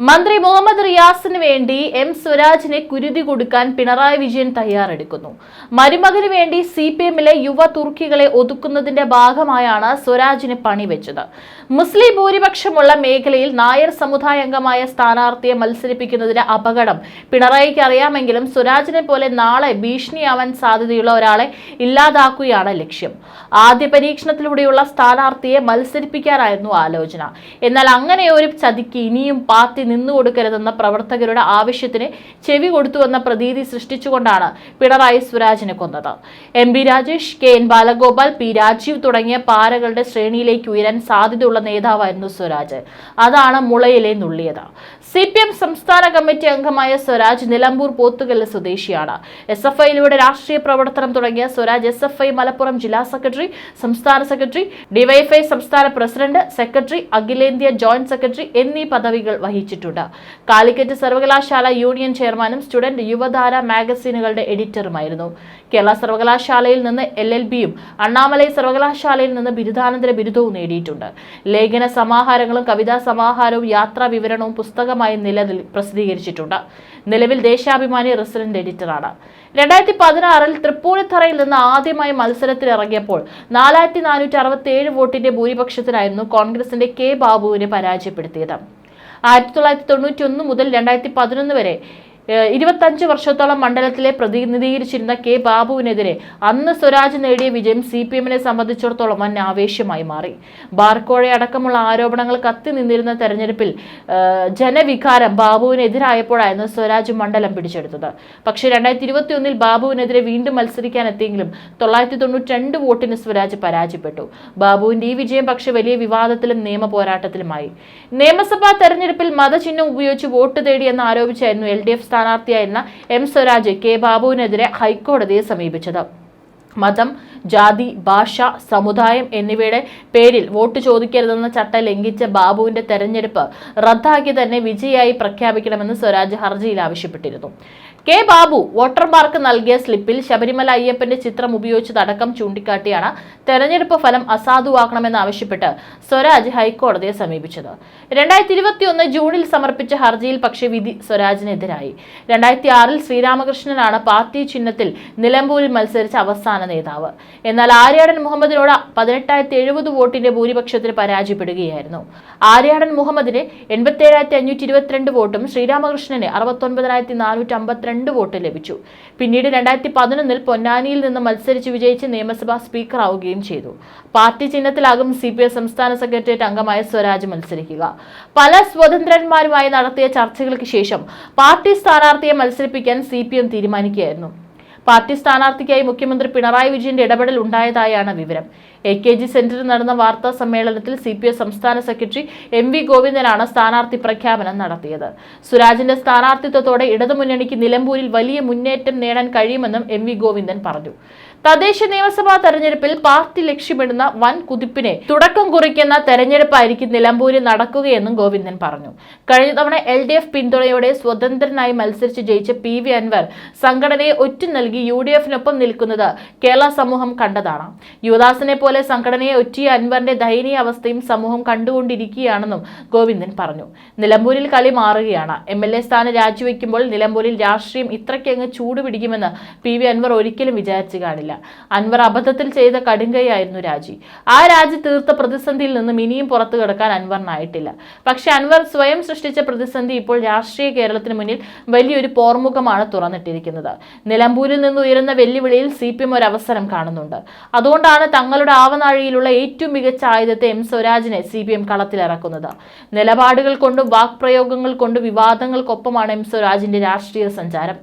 മന്ത്രി മുഹമ്മദ് റിയാസിന് വേണ്ടി എം സ്വരാജിനെ കുരുതി കൊടുക്കാൻ പിണറായി വിജയൻ തയ്യാറെടുക്കുന്നു. മരുമകന് വേണ്ടി സി പി എമ്മിലെ യുവ തുർക്കികളെ ഒതുക്കുന്നതിന്റെ ഭാഗമായാണ് സ്വരാജിന് പണിവെച്ചത്. മുസ്ലിം ഭൂരിപക്ഷമുള്ള മേഖലയിൽ നായർ സമുദായ അംഗമായ സ്ഥാനാർത്ഥിയെ മത്സരിപ്പിക്കുന്നതിന്റെ അപകടം. പിണറായിക്ക് അറിയാമെങ്കിലും സ്വരാജിനെ പോലെ നാളെ ഭീഷണിയാവാൻ സാധ്യതയുള്ള ഒരാളെ ഇല്ലാതാക്കുകയാണ് ലക്ഷ്യം. ആദ്യ പരീക്ഷണത്തിലൂടെയുള്ള സ്ഥാനാർത്ഥിയെ മത്സരിപ്പിക്കാനായിരുന്നു ആലോചന. എന്നാൽ അങ്ങനെ ഒരു ചതിക്ക് ഇനിയും പാർട്ടി നിന്നുകൊടുക്കരുതെന്ന പ്രവർത്തകരുടെ ആവശ്യത്തിന് ചെവി കൊടുത്തുവെന്ന പ്രതീതി സൃഷ്ടിച്ചുകൊണ്ടാണ് പിണറായി സ്വരാജിനെ കൊന്നത്. M B Rajesh K N Balagopal P Rajeev തുടങ്ങിയ പാരകളുടെ ശ്രേണിയിലേക്ക് ഉയരാൻ സാധ്യതയുള്ള നേതാവായിരുന്നു സ്വരാജ്. അതാണ് മുളയിലെ നുള്ളിയത്. സി പി എം സംസ്ഥാന കമ്മിറ്റി അംഗമായ സ്വരാജ് നിലമ്പൂർ പോത്തുകല്ല് സ്വദേശിയാണ്. എസ് എഫ് ഐയിലൂടെ രാഷ്ട്രീയ പ്രവർത്തനം തുടങ്ങിയ Swaraj S F I Malappuram ജില്ലാ സെക്രട്ടറി സംസ്ഥാന സെക്രട്ടറി ഡിവൈഎഫ്ഐ സംസ്ഥാന പ്രസിഡന്റ് സെക്രട്ടറി അഖിലേന്ത്യാ ജോയിന്റ് സെക്രട്ടറി എന്നീ പദവികൾ വഹിച്ചിട്ടുണ്ട് കാലിക്കറ്റ് സർവകലാശാല യൂണിയൻ ചെയർമാനും സ്റ്റുഡന്റ് യുവധാര മാഗസീനുകളുടെ എഡിറ്ററുമായിരുന്നു. കേരള സർവകലാശാലയിൽ നിന്ന് എൽ എൽ ബിയും അണ്ണാമലൈ സർവകലാശാലയിൽ നിന്ന് ബിരുദാനന്തര ബിരുദവും നേടിയിട്ടുണ്ട്. ലേഖന സമാഹാരങ്ങളും കവിതാ സമാഹാരവും യാത്രാ വിവരണവും പുസ്തകമായി നിലനിൽ പ്രസിദ്ധീകരിച്ചിട്ടുണ്ട്. നിലവിൽ ദേശാഭിമാനി റെസിഡന്റ് എഡിറ്ററാണ്. രണ്ടായിരത്തി പതിനാറിൽ തൃപ്പൂണിത്തറയിൽ നിന്ന് ആദ്യമായി മത്സരത്തിലിറങ്ങിയപ്പോൾ നാലായിരത്തി നാനൂറ്റി അറുപത്തി ഏഴ് വോട്ടിന്റെ ഭൂരിപക്ഷത്തിനായിരുന്നു കോൺഗ്രസിന്റെ കെ ബാബുവിനെ പരാജയപ്പെടുത്തിയത്. ആയിരത്തി തൊള്ളായിരത്തി തൊണ്ണൂറ്റി ഒന്ന് മുതൽ രണ്ടായിരത്തി പതിനൊന്ന് വരെ. ഇരുപത്തഞ്ച് വർഷത്തോളം മണ്ഡലത്തിലെ പ്രതിനിധീകരിച്ചിരുന്ന കെ ബാബുവിനെതിരെ അന്ന് സ്വരാജ് നേടിയ വിജയം സി പി എമ്മിനെ സംബന്ധിച്ചിടത്തോളം വൻ ആവേശമായി മാറി. ബാർക്കോഴ അടക്കമുള്ള ആരോപണങ്ങൾ കത്തി നിന്നിരുന്ന തെരഞ്ഞെടുപ്പിൽ ജനവികാരം ബാബുവിനെതിരായപ്പോഴായിരുന്നു സ്വരാജ് മണ്ഡലം പിടിച്ചെടുത്തത്. പക്ഷേ രണ്ടായിരത്തി ഇരുപത്തി ഒന്നിൽ ബാബുവിനെതിരെ വീണ്ടും മത്സരിക്കാനെത്തിയെങ്കിലും തൊള്ളായിരത്തി തൊണ്ണൂറ്റി രണ്ട് വോട്ടിന് സ്വരാജ് പരാജയപ്പെട്ടു. ബാബുവിന്റെ ഈ വിജയം പക്ഷേ വലിയ വിവാദത്തിലും നിയമ പോരാട്ടത്തിലുമായി. നിയമസഭാ തെരഞ്ഞെടുപ്പിൽ മതചിഹ്നം ഉപയോഗിച്ച് വോട്ട് തേടിയെന്ന് ആരോപിച്ചായിരുന്നു എൽ ഡി എഫ് സ്ഥാനാർത്ഥിയായിരുന്ന എം സ്വരാജ് കെ ബാബുവിനെതിരെ ഹൈക്കോടതിയെ സമീപിച്ചത്. മതം ജാതി ഭാഷ സമുദായം എന്നിവയുടെ പേരിൽ വോട്ട് ചോദിക്കരുതെന്ന ചട്ടം ലംഘിച്ച ബാബുവിന്റെ തെരഞ്ഞെടുപ്പ് റദ്ദാക്കി തന്നെ വിജയായി പ്രഖ്യാപിക്കണമെന്ന് സ്വരാജ് ഹർജിയിൽ ആവശ്യപ്പെട്ടിരുന്നു. കെ ബാബു വോട്ടർമാർക്ക് നൽകിയ സ്ലിപ്പിൽ ശബരിമല അയ്യപ്പന്റെ ചിത്രം ഉപയോഗിച്ചതടക്കം ചൂണ്ടിക്കാട്ടിയാണ് തെരഞ്ഞെടുപ്പ് ഫലം അസാധുവാക്കണമെന്ന് ആവശ്യപ്പെട്ട് സ്വരാജ് ഹൈക്കോടതിയെ സമീപിച്ചത്. രണ്ടായിരത്തി ഇരുപത്തിയൊന്ന് ജൂണിൽ സമർപ്പിച്ച ഹർജിയിൽ പക്ഷേ വിധി സ്വരാജിനെതിരായി. രണ്ടായിരത്തി ആറിൽ ശ്രീരാമകൃഷ്ണനാണ് പാർട്ടി ചിഹ്നത്തിൽ നിലമ്പൂരിൽ മത്സരിച്ച അവസാന നേതാവ്. എന്നാൽ ആര്യാടൻ മുഹമ്മദിനോട് പതിനെട്ടായിരത്തി എഴുപത് വോട്ടിന്റെ ഭൂരിപക്ഷത്തിന് പരാജയപ്പെടുകയായിരുന്നു. ആര്യാടൻ മുഹമ്മദിന് എൺപത്തി അഞ്ഞൂറ്റി ഇരുപത്തിരണ്ട് വോട്ടും ശ്രീരാമകൃഷ്ണന് അറുപത്തൊൻപതിനായിരത്തി നാനൂറ്റി അമ്പത്തിരണ്ട് വോട്ട് ലഭിച്ചു. പിന്നീട് രണ്ടായിരത്തി പതിനൊന്നിൽ പൊന്നാനിയിൽ നിന്ന് മത്സരിച്ച് വിജയിച്ച് നിയമസഭാ സ്പീക്കർ ആവുകയും ചെയ്തു. പാർട്ടി ചിഹ്നത്തിലാകും സി പി എസ് സംസ്ഥാന സെക്രട്ടേറിയറ്റ് അംഗമായ സ്വരാജ് മത്സരിക്കുക. പല സ്വതന്ത്രന്മാരുമായി നടത്തിയ ചർച്ചകൾക്ക് ശേഷം പാർട്ടി സ്ഥാനാർത്ഥിയെ മത്സരിപ്പിക്കാൻ സി തീരുമാനിക്കുകയായിരുന്നു. പാർട്ടി സ്ഥാനാർത്ഥിക്കായി മുഖ്യമന്ത്രി പിണറായി വിജയന്റെ ഇടപെടൽ ഉണ്ടായതായാണ് വിവരം. എ കെ ജി സെന്ററിൽ നടന്ന വാർത്താ സമ്മേളനത്തിൽ സി പി എസ് സംസ്ഥാന സെക്രട്ടറി എം വി ഗോവിന്ദനാണ് സ്ഥാനാർത്ഥി പ്രഖ്യാപനം നടത്തിയത്. സുരാജിന്റെ സ്ഥാനാർത്ഥിത്വത്തോടെ ഇടതുമുന്നണിക്ക് നിലമ്പൂരിൽ വലിയ മുന്നേറ്റം നേടാൻ കഴിയുമെന്നും എം വി ഗോവിന്ദൻ പറഞ്ഞു. തദ്ദേശ നിയമസഭാ തെരഞ്ഞെടുപ്പിൽ പാർട്ടി ലക്ഷ്യമിടുന്ന വൻ കുതിപ്പിനെ തുടക്കം കുറിക്കുന്ന തെരഞ്ഞെടുപ്പായിരിക്കും നിലമ്പൂരിൽ നടക്കുകയെന്നും ഗോവിന്ദൻ പറഞ്ഞു. കഴിഞ്ഞ തവണ എൽ ഡി എഫ് പിന്തുണയോടെ സ്വതന്ത്രനായി മത്സരിച്ച് ജയിച്ച പി വി അൻവർ സംഘടനയെ ഒറ്റ നൽകി യു ഡി എഫിനൊപ്പം നിൽക്കുന്നത് കേരള സമൂഹം കണ്ടതാണ്. യുവദാസിനെ പോലെ സംഘടനയെ ഒറ്റിയ അൻവറിന്റെ ദയനീയ അവസ്ഥയും സമൂഹം കണ്ടുകൊണ്ടിരിക്കുകയാണെന്നും ഗോവിന്ദൻ പറഞ്ഞു. നിലമ്പൂരിൽ കളി മാറുകയാണ്. എം എൽ എ സ്ഥാനം രാജിവെക്കുമ്പോൾ നിലമ്പൂരിൽ രാഷ്ട്രീയം ഇത്രയ്ക്കങ്ങ് ചൂടുപിടിക്കുമെന്ന് പി വി അൻവർ ഒരിക്കലും വിചാരിച്ചു കാണില്ല. അൻവർ അബദ്ധത്തിൽ ചെയ്ത കടുങ്കയായിരുന്നു രാജി. ആ രാജി തീർത്ത പ്രതിസന്ധിയിൽ നിന്നും ഇനിയും പുറത്തു കിടക്കാൻ അൻവറിനായിട്ടില്ല. പക്ഷെ അൻവർ സ്വയം സൃഷ്ടിച്ച പ്രതിസന്ധി ഇപ്പോൾ രാഷ്ട്രീയ കേരളത്തിന് മുന്നിൽ വലിയൊരു പോർമുഖമാണ് തുറന്നിട്ടിരിക്കുന്നത്. നിലമ്പൂരിൽ നിന്ന് ഉയരുന്ന വെല്ലുവിളിയിൽ സി പി എം ഒരു അവസരം കാണുന്നുണ്ട്. അതുകൊണ്ടാണ് തങ്ങളുടെ ആവനാഴിയിലുള്ള ഏറ്റവും മികച്ച ആയുധത്തെ എം സ്വരാജിനെ സി പി എം കളത്തിലിറക്കുന്നത് നിലപാടുകൾ കൊണ്ടും വാക്പ്രയോഗങ്ങൾ കൊണ്ടും വിവാദങ്ങൾക്കൊപ്പമാണ് എം സ്വരാജിന്റെ രാഷ്ട്രീയ സഞ്ചാരം.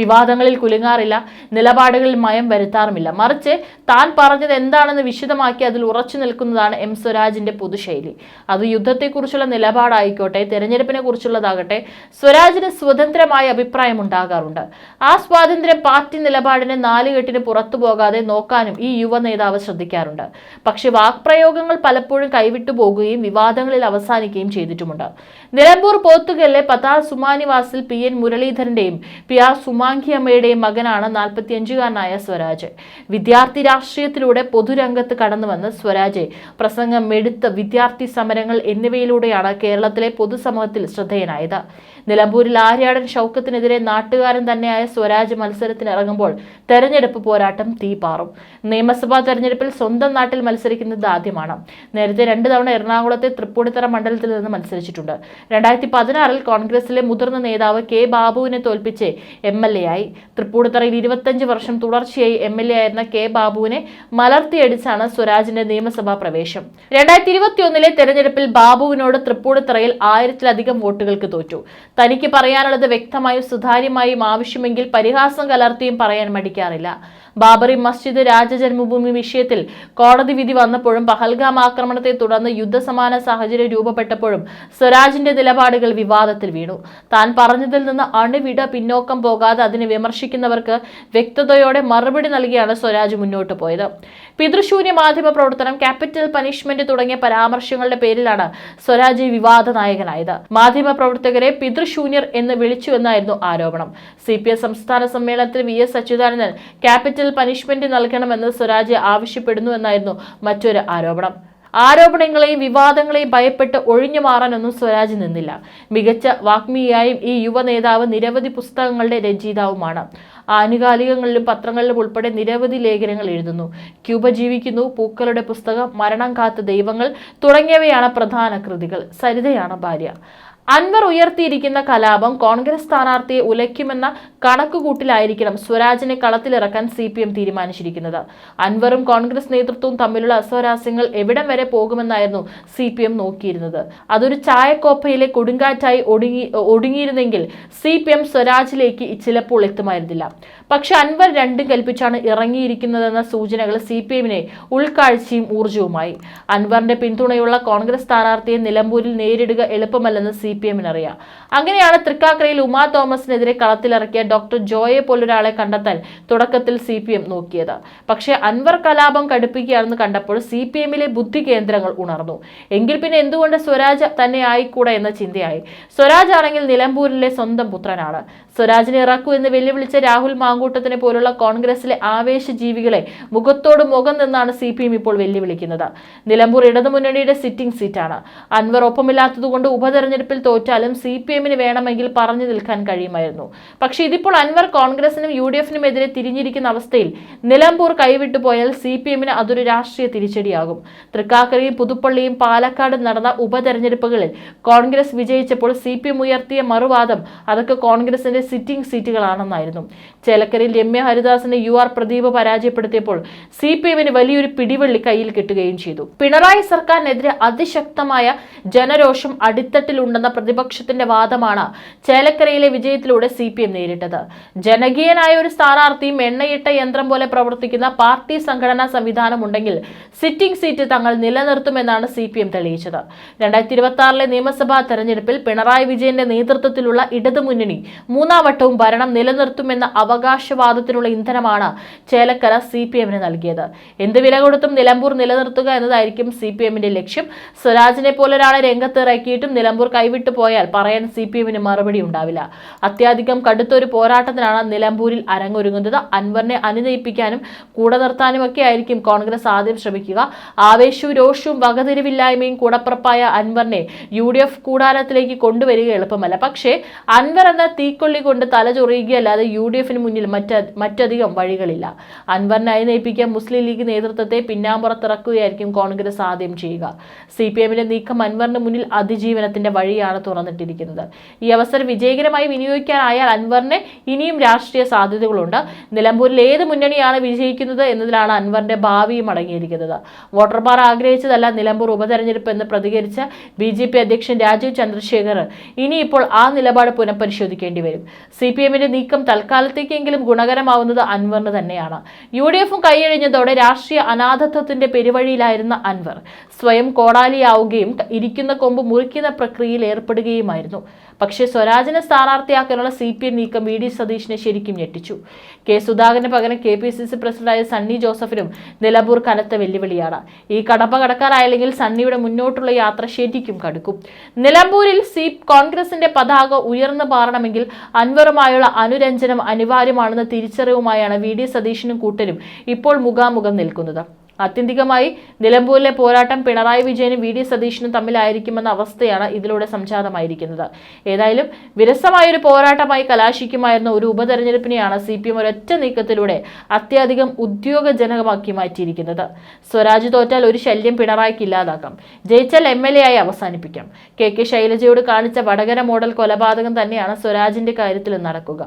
വിവാദങ്ങളിൽ കുലുങ്ങാറില്ല നിലപാടുകളിൽ മയം വരുത്താറുമില്ല. മറിച്ച് താൻ പറഞ്ഞത് എന്താണെന്ന് വിശദമാക്കി അതിൽ ഉറച്ചു നിൽക്കുന്നതാണ് എം സ്വരാജിന്റെ പൊതുശൈലി. അത് യുദ്ധത്തെക്കുറിച്ചുള്ള നിലപാടായിക്കോട്ടെ തെരഞ്ഞെടുപ്പിനെ കുറിച്ചുള്ളതാകട്ടെ സ്വരാജിന് സ്വതന്ത്രമായ അഭിപ്രായം ഉണ്ടാകാറുണ്ട്. ആ സ്വാതന്ത്ര്യം പാർട്ടി നിലപാടിനെ നാലുകെട്ടിന് പുറത്തു പോകാതെ നോക്കാനും ഈ യുവ നേതാവ് ശ്രദ്ധിക്കാറുണ്ട്. പക്ഷെ വാക്പ്രയോഗങ്ങൾ പലപ്പോഴും കൈവിട്ടു പോകുകയും വിവാദങ്ങളിൽ അവസാനിക്കുകയും ചെയ്തിട്ടുമുണ്ട്. നിലമ്പൂർ പോത്തുകല്ലെ പതാൽ സുമാനിവാസിൽ പി. എൻ. മുരളീധരന്റെയും പി. ആർ. സുമാ ദേവാംഗിയമ്മയുടെയും മകനാണ് നാൽപ്പത്തിയഞ്ചുകാരനായ സ്വരാജ്. വിദ്യാർത്ഥി രാഷ്ട്രീയത്തിലൂടെ പൊതുരംഗത്ത് കടന്നുവന്ന് സ്വരാജ്. പ്രസംഗം എടുത്ത് വിദ്യാർത്ഥി സമരങ്ങൾ എന്നിവയിലൂടെയാണ് കേരളത്തിലെ പൊതുസമൂഹത്തിൽ ശ്രദ്ധേയനായത്. നിലമ്പൂരിൽ ആര്യാടൻ ഷൗക്കത്തിനെതിരെ നാട്ടുകാരൻ തന്നെയായ സ്വരാജ് മത്സരത്തിനിറങ്ങുമ്പോൾ തെരഞ്ഞെടുപ്പ് പോരാട്ടം തീപാറും നിയമസഭാ തെരഞ്ഞെടുപ്പിൽ സ്വന്തം നാട്ടിൽ മത്സരിക്കുന്നത് ആദ്യമാണ്. നേരത്തെ രണ്ട് തവണ എറണാകുളത്തെ തൃപ്പൂണിത്തറ മണ്ഡലത്തിൽ നിന്ന് മത്സരിച്ചിട്ടുണ്ട്. രണ്ടായിരത്തി പതിനാറിൽ കോൺഗ്രസിലെ മുതിർന്ന നേതാവ് കെ ബാബുവിനെ തോൽപ്പിച്ച് എം എൽ എ ആയി. തൃപ്പൂണിത്തറയിൽ ഇരുപത്തഞ്ച് വർഷം തുടർച്ചയായി എം എൽ എ ആയിരുന്ന കെ ബാബുവിനെ മലർത്തിയടിച്ചാണ് സ്വരാജിന്റെ നിയമസഭാ പ്രവേശം. രണ്ടായിരത്തി ഇരുപത്തിയൊന്നിലെ തെരഞ്ഞെടുപ്പിൽ ബാബുവിനോട് തൃപ്പൂണിത്തറയിൽ ആയിരത്തിലധികം വോട്ടുകൾക്ക് തോറ്റു. തനിക്ക് പറയാനുള്ളത് വ്യക്തമായും സുതാര്യമായും ആവശ്യമെങ്കിൽ പരിഹാസം കലർത്തിയും പറയാൻ മടിക്കാറില്ല. ബാബറി മസ്ജിദ് രാജജന്മഭൂമി വിഷയത്തിൽ കോടതി വിധി വന്നപ്പോഴും പഹൽഗാം ആക്രമണത്തെ തുടർന്ന് യുദ്ധസമാന സാഹചര്യം രൂപപ്പെട്ടപ്പോഴും സ്വരാജിന്റെ നിലപാടുകൾ വിവാദത്തിൽ വീണു. താൻ പറഞ്ഞതിൽ നിന്ന് അണുവിട പിന്നോക്കം പോകാതെ അതിനെ വിമർശിക്കുന്നവർക്ക് വ്യക്തതയോടെ മറുപടി നൽകിയാണ് സ്വരാജ് മുന്നോട്ട് പോയത്. പിതൃശൂന്യ മാധ്യമ പ്രവർത്തനം ക്യാപിറ്റൽ പനിഷ്മെന്റ് തുടങ്ങിയ പരാമർശങ്ങളുടെ പേരിലാണ് സ്വരാജ് വിവാദ നായകനായത്. മാധ്യമ പ്രവർത്തകരെ പിതൃശൂന്യർ എന്ന് വിളിച്ചുവെന്നായിരുന്നു ആരോപണം. സി സംസ്ഥാന സമ്മേളനത്തിൽ V S Achuthanandan capital punishment നൽകണമെന്ന് സ്വരാജ് ആവശ്യപ്പെടുന്നു എന്നായിരുന്നു മറ്റൊരു ആരോപണം. ആരോപണങ്ങളെയും വിവാദങ്ങളെയും ഭയപ്പെട്ട് ഒഴിഞ്ഞു മാറാനൊന്നും സ്വരാജ് നിന്നില്ല. മികച്ച വാഗ്മിയായും ഈ യുവ നേതാവ് നിരവധി പുസ്തകങ്ങളുടെ രചയിതാവുമാണ്. ആനുകാലികങ്ങളിലും പത്രങ്ങളിലും ഉൾപ്പെടെ നിരവധി ലേഖനങ്ങൾ എഴുതുന്നു. ക്യൂബ ജീവിക്കുന്നു പൂക്കളുടെ പുസ്തകം മരണം കാത്ത ദൈവങ്ങൾ തുടങ്ങിയവയാണ് പ്രധാന കൃതികൾ. സരിതയാണ് ഭാര്യ. അൻവർ ഉയർത്തിയിരിക്കുന്ന കലാപം കോൺഗ്രസ് സ്ഥാനാർത്ഥിയെ ഉലയ്ക്കുമെന്ന കണക്കുകൂട്ടിലായിരിക്കണം സ്വരാജിനെ കളത്തിലിറക്കാൻ സി പി എം തീരുമാനിച്ചിരിക്കുന്നത്. അൻവറും കോൺഗ്രസ് നേതൃത്വവും തമ്മിലുള്ള അസ്വരാസ്യങ്ങൾ എവിടം വരെ പോകുമെന്നായിരുന്നു സി പി എം നോക്കിയിരുന്നത്. അതൊരു ചായക്കോപ്പയിലെ കൊടുങ്കാറ്റായി ഒടുങ്ങി ഒടുങ്ങിയിരുന്നെങ്കിൽ സി പി എം സ്വരാജിലേക്ക് ചിലപ്പോൾ എത്തുമായിരുന്നില്ല. പക്ഷെ അൻവർ രണ്ടും കൽപ്പിച്ചാണ് ഇറങ്ങിയിരിക്കുന്നതെന്ന സൂചനകൾ സി പി എമ്മിനെ ഉൾക്കാഴ്ചയും ഊർജവുമായി അൻവറിന്റെ പിന്തുണയുള്ള കോൺഗ്രസ് സ്ഥാനാർത്ഥിയെ നിലമ്പൂരിൽ നേരിടുക എളുപ്പമല്ലെന്ന് സി പി എമ്മിനറിയാം അങ്ങനെയാണ് തൃക്കാക്കരയിൽ ഉമാ തോമസിനെതിരെ കളത്തിലിറക്കിയ ഡോക്ടർ ജോയെ പോലൊരാളെ കണ്ടെത്താൻ തുടക്കത്തിൽ സി പി എം നോക്കിയത്. പക്ഷേ അൻവർ കലാപം കടുപ്പിക്കുകയാണെന്ന് കണ്ടപ്പോൾ സി പി എമ്മിലെ ബുദ്ധി കേന്ദ്രങ്ങൾ ഉണർന്നു. എങ്കിൽ പിന്നെ എന്തുകൊണ്ട് സ്വരാജ് തന്നെ ആയിക്കൂടെ എന്ന ചിന്തയായി. സ്വരാജ് ആണെങ്കിൽ നിലമ്പൂരിലെ സ്വന്തം പുത്രനാണ്. സ്വരാജിനെ ഇറക്കൂ എന്ന് വെല്ലുവിളിച്ച രാഹുൽ മാങ്കൂട്ടത്തിനെ പോലുള്ള കോൺഗ്രസിലെ ആവേശ ജീവികളെ മുഖത്തോട് മുഖം നിന്നാണ് സി പി എം ഇപ്പോൾ വെല്ലുവിളിക്കുന്നത്. നിലമ്പൂർ ഇടതുമുന്നണിയുടെ സിറ്റിംഗ് സീറ്റാണ്. അൻവർ ഒപ്പമില്ലാത്തതുകൊണ്ട് ഉപതെരഞ്ഞെടുപ്പിൽ തോറ്റാലും സി പി എമ്മിന് വേണമെങ്കിൽ പറഞ്ഞു നിൽക്കാൻ കഴിയുമായിരുന്നു. പക്ഷേ ഇതിപ്പോൾ അൻവർ കോൺഗ്രസിനും യു ഡി എഫിനും എതിരെ തിരിഞ്ഞിരിക്കുന്ന അവസ്ഥയിൽ നിലമ്പൂർ കൈവിട്ടു പോയാൽ സി പി എമ്മിന് അതൊരു രാഷ്ട്രീയ തിരിച്ചടിയാകും. തൃക്കാക്കരയും പുതുപ്പള്ളിയും പാലക്കാട് നടന്ന ഉപതെരഞ്ഞെടുപ്പുകളിൽ കോൺഗ്രസ് വിജയിച്ചപ്പോൾ സി പി എം ഉയർത്തിയ മറുവാദം അതൊക്കെ കോൺഗ്രസിന്റെ സിറ്റിംഗ് സീറ്റുകളാണെന്നായിരുന്നു. ചേലക്കരയിൽ രമ്യ ഹരിദാസിനെ യു ആർ പ്രദീപ് പരാജയപ്പെടുത്തിയപ്പോൾ സി പി എമ്മിന് വലിയൊരു പിടിവള്ളി കയ്യിൽ കിട്ടുകയും ചെയ്തു. പിണറായി സർക്കാരിനെതിരെ അതിശക്തമായ ജനരോഷം അടിത്തട്ടിലുണ്ടെന്ന പ്രതിപക്ഷത്തിന്റെ വാദമാണ് ചേലക്കരയിലെ വിജയത്തിലൂടെ സി പി എം നേരിട്ടത്. ജനകീയനായ ഒരു സ്ഥാനാർത്ഥിയും എണ്ണയിട്ട യന്ത്രം പോലെ പ്രവർത്തിക്കുന്ന പാർട്ടി സംഘടനാ സംവിധാനം ഉണ്ടെങ്കിൽ സിറ്റിംഗ് സീറ്റ് തങ്ങൾ നിലനിർത്തുമെന്നാണ് സി പി എം തെളിയിച്ചത്. രണ്ടായിരത്തി ഇരുപത്തി ആറിലെ നിയമസഭാ തെരഞ്ഞെടുപ്പിൽ പിണറായി വിജയന്റെ നേതൃത്വത്തിലുള്ള ഇടതുമുന്നണി മൂന്നാം വട്ടവും ഭരണം നിലനിർത്തുമെന്ന അവകാശവാദത്തിനുള്ള ഇന്ധനമാണ് ചേലക്കര സി പി എമ്മിന് നൽകിയത്. എന്ത് വില കൊടുത്തും നിലമ്പൂർ നിലനിർത്തുക എന്നതായിരിക്കും സി പി എമ്മിന്റെ ലക്ഷ്യം. സ്വരാജിനെ പോലെ ഒരാളെ രംഗത്ത് ഇറക്കിയിട്ടും നിലമ്പൂർ കൈവിട്ടു പോയാൽ പറയാൻ സി പി എമ്മിന് മറുപടി ഉണ്ടാവില്ല. അത്യാധികം കടുത്തൊരു പോരാട്ടത്തിനാണ് നിലമ്പൂരിൽ അരങ്ങൊരുങ്ങുന്നത്. അൻവറിനെ അനുനയിപ്പിക്കാനും കൂടെ നിർത്താനും ഒക്കെ ആയിരിക്കും കോൺഗ്രസ് ആദ്യം ശ്രമിക്കുക. ആവേശവും രോഷവും വകതിരിവില്ലായ്മയും കൂടപ്പുറപ്പായ അൻവറിനെ യു ഡി എഫ് കൂടാരത്തിലേക്ക് കൊണ്ടുവരിക എളുപ്പമല്ല. പക്ഷേ അൻവർ എന്ന തീക്കൊള്ളി കൊണ്ട് തലചൊറിയുകയല്ലാതെ യു ഡി എഫിന് മുന്നിൽ മറ്റ മറ്റധികം വഴികളില്ല. അൻവറിനെ നയിപ്പിക്കാൻ മുസ്ലിം ലീഗ് നേതൃത്വത്തെ പിന്നാമ്പുറത്തിറക്കുകയായിരിക്കും കോൺഗ്രസ് ആദ്യം ചെയ്യുക. സി പി എമ്മിന്റെ നീക്കം അൻവറിന് മുന്നിൽ അതിജീവനത്തിന്റെ വഴിയാണ് തുറന്നിട്ടിരിക്കുന്നത്. ഈ അവസരം വിജയകരമായി വിനിയോഗിക്കാനായാൽ അൻവറിന് ഇനിയും രാഷ്ട്രീയ സാധ്യതകളുണ്ട്. നിലമ്പൂരിൽ ഏത് മുന്നണിയാണ് വിജയിക്കുന്നത് എന്നതിലാണ് അൻവറിന്റെ ഭാവിയും അടങ്ങിയിരിക്കുന്നത്. വോട്ടർമാർ ആഗ്രഹിച്ചതല്ല നിലമ്പൂർ ഉപതെരഞ്ഞെടുപ്പ് എന്ന് പ്രതികരിച്ച ബി ജെ പി അധ്യക്ഷൻ രാജീവ് ചന്ദ്രശേഖർ ഇനിയിപ്പോൾ ആ നിലപാട് പുനഃപരിശോധിക്കേണ്ടി വരും. സി പി എമ്മിന്റെ നീക്കം തൽക്കാലത്തേക്കെങ്കിലും എന്തെങ്കിലും ഗുണകരമാവുന്നത് അൻവറിന് തന്നെയാണ്. യു ഡി എഫും കൈയഴിഞ്ഞതോടെ രാഷ്ട്രീയ അനാഥത്വത്തിന്റെ പെരുവഴിയിലായിരുന്ന അൻവർ സ്വയം കോടാലിയാവുകയും ഇരിക്കുന്ന കൊമ്പ് മുറിക്കുന്ന പ്രക്രിയയിൽ ഏർപ്പെടുകയുമായിരുന്നു. പക്ഷേ സ്വരാജിനെ സ്ഥാനാർത്ഥിയാക്കാനുള്ള സി പി എം നീക്കം വി ഡി സതീഷിനെ ശരിക്കും ഞെട്ടിച്ചു. കെ സുധാകരന് പകരം കെ പി സി സി പ്രസിഡന്റായ സണ്ണി ജോസഫിനും നിലമ്പൂർ കനത്ത വെല്ലുവിളിയാണ്. ഈ കടപ്പ കടക്കാരായില്ലെങ്കിൽ സണ്ണിയുടെ മുന്നോട്ടുള്ള യാത്ര ശരിക്കും കടുക്കും. നിലമ്പൂരിൽ സി കോൺഗ്രസിന്റെ പതാക ഉയർന്നു പാറണമെങ്കിൽ അൻവറുമായുള്ള അനുരഞ്ജനം അനിവാര്യമാണെന്ന തിരിച്ചറിവുമായാണ് വി ഡി സതീഷിനും കൂട്ടരും ഇപ്പോൾ മുഖാമുഖം നിൽക്കുന്നത്. ആത്യന്തികമായി നിലമ്പൂരിലെ പോരാട്ടം പിണറായി വിജയനും വി ഡി സതീഷിനും തമ്മിലായിരിക്കുമെന്ന അവസ്ഥയാണ് ഇതിലൂടെ സംജാതമായിരിക്കുന്നത്. ഏതായാലും വിരസമായൊരു പോരാട്ടമായി കലാശിക്കുമായിരുന്ന ഒരു ഉപതെരഞ്ഞെടുപ്പിനെയാണ് സി പി എം ഒരൊറ്റ നീക്കത്തിലൂടെ അത്യധികം ഉദ്യോഗജനകമാക്കി മാറ്റിയിരിക്കുന്നത്. സ്വരാജ് തോറ്റാൽ ഒരു ശല്യം പിണറായിക്ക് ഇല്ലാതാക്കാം. ജയിച്ചാൽ എം എൽ എ ആയി അവസാനിപ്പിക്കാം. കെ കെ ശൈലജയോട് കാണിച്ച വടകര മോഡൽ കൊലപാതകം തന്നെയാണ് സ്വരാജിന്റെ കാര്യത്തിൽ നടക്കുക.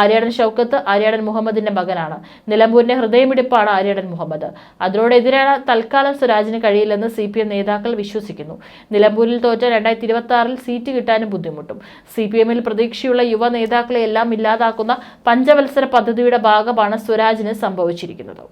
ആര്യാടൻ ഷൗക്കത്ത് ആര്യാടൻ മുഹമ്മദിന്റെ മകനാണ്. നിലമ്പൂരിന്റെ ഹൃദയമിടിപ്പാണ് ആര്യാടൻ മുഹമ്മദ്. അതിനോടെതിരാണ് തൽക്കാലം സ്വരാജിന് കഴിയില്ലെന്ന് സി പി എം നേതാക്കൾ വിശ്വസിക്കുന്നു. നിലമ്പൂരിൽ തോറ്റ രണ്ടായിരത്തി ഇരുപത്തി ആറിൽ സീറ്റ് കിട്ടാനും ബുദ്ധിമുട്ടും. സി പി എമ്മിൽ പ്രതീക്ഷയുള്ള യുവ നേതാക്കളെ എല്ലാം ഇല്ലാതാക്കുന്ന പഞ്ചവത്സര പദ്ധതിയുടെ ഭാഗമാണ് സ്വരാജിന് സംഭവിച്ചിരിക്കുന്നത്.